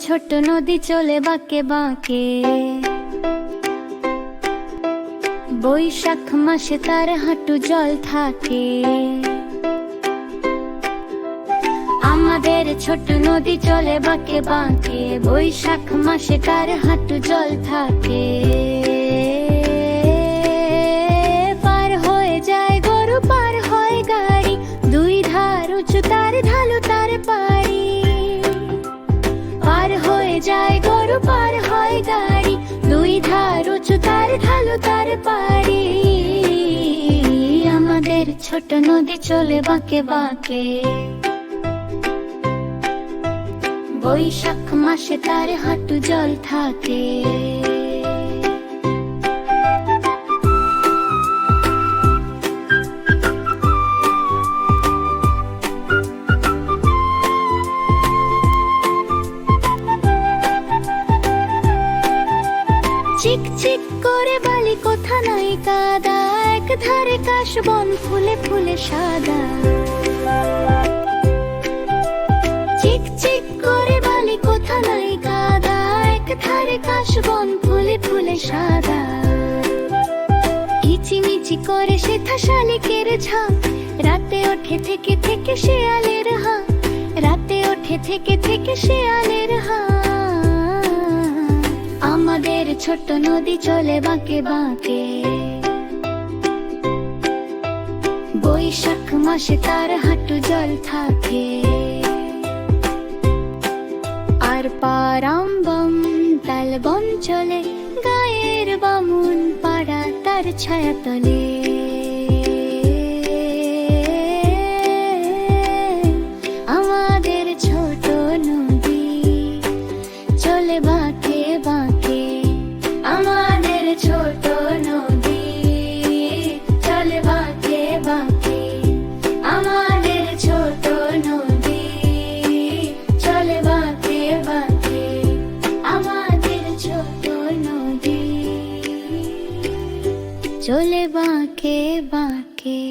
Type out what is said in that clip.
ছোট নদী চলে বাঁকে বাঁকে। বৈশাখ মাসে তার হাঁটু জল থাকে। আমাদের ছোট নদী চলে বাঁকে বাঁকে, বৈশাখ মাসে তার হাঁটু জল থাকে। পার হয়ে যায় গরু, পার হয় গাড়ি, দুই ধার উঁচু, তার ঢালু, তার পার যায় গরু পার হয় গাড়ি, দুই ধার উঁচু, তার ঢালু, তার পাড়ি। আমাদের ছোট নদী চলে বাঁকে বাঁকে। বৈশাখ মাসে তার হাঁটু জল থাকে। চিক চিক করে বালি, কোথা নাই কাদা? এক ধারে কাশ বন ফুলে ফুলে সাদা। চিক চিক করে বালি, কোথা নাই কাদা? এক ধারে কাশ বন ফুলে ফুলে সাদা। কিচিমিচি করে সেথা শালিকের ঝাঁক। রাতে ওঠে থেকে থেকে শেয়ালের হাঁ রাতে ওঠে থেকে থেকে শেয়ালের হাঁ ছোট্ট নদী চলে বাঁকে বাঁকে। বৈশাখ মাসে তার হাঁটু জল থাকে। আর পারাম্বম তাল বন চলে, গায়ের বামুন পাড়া তার ছায়া তলে। চলে বাঁকে বাঁকে।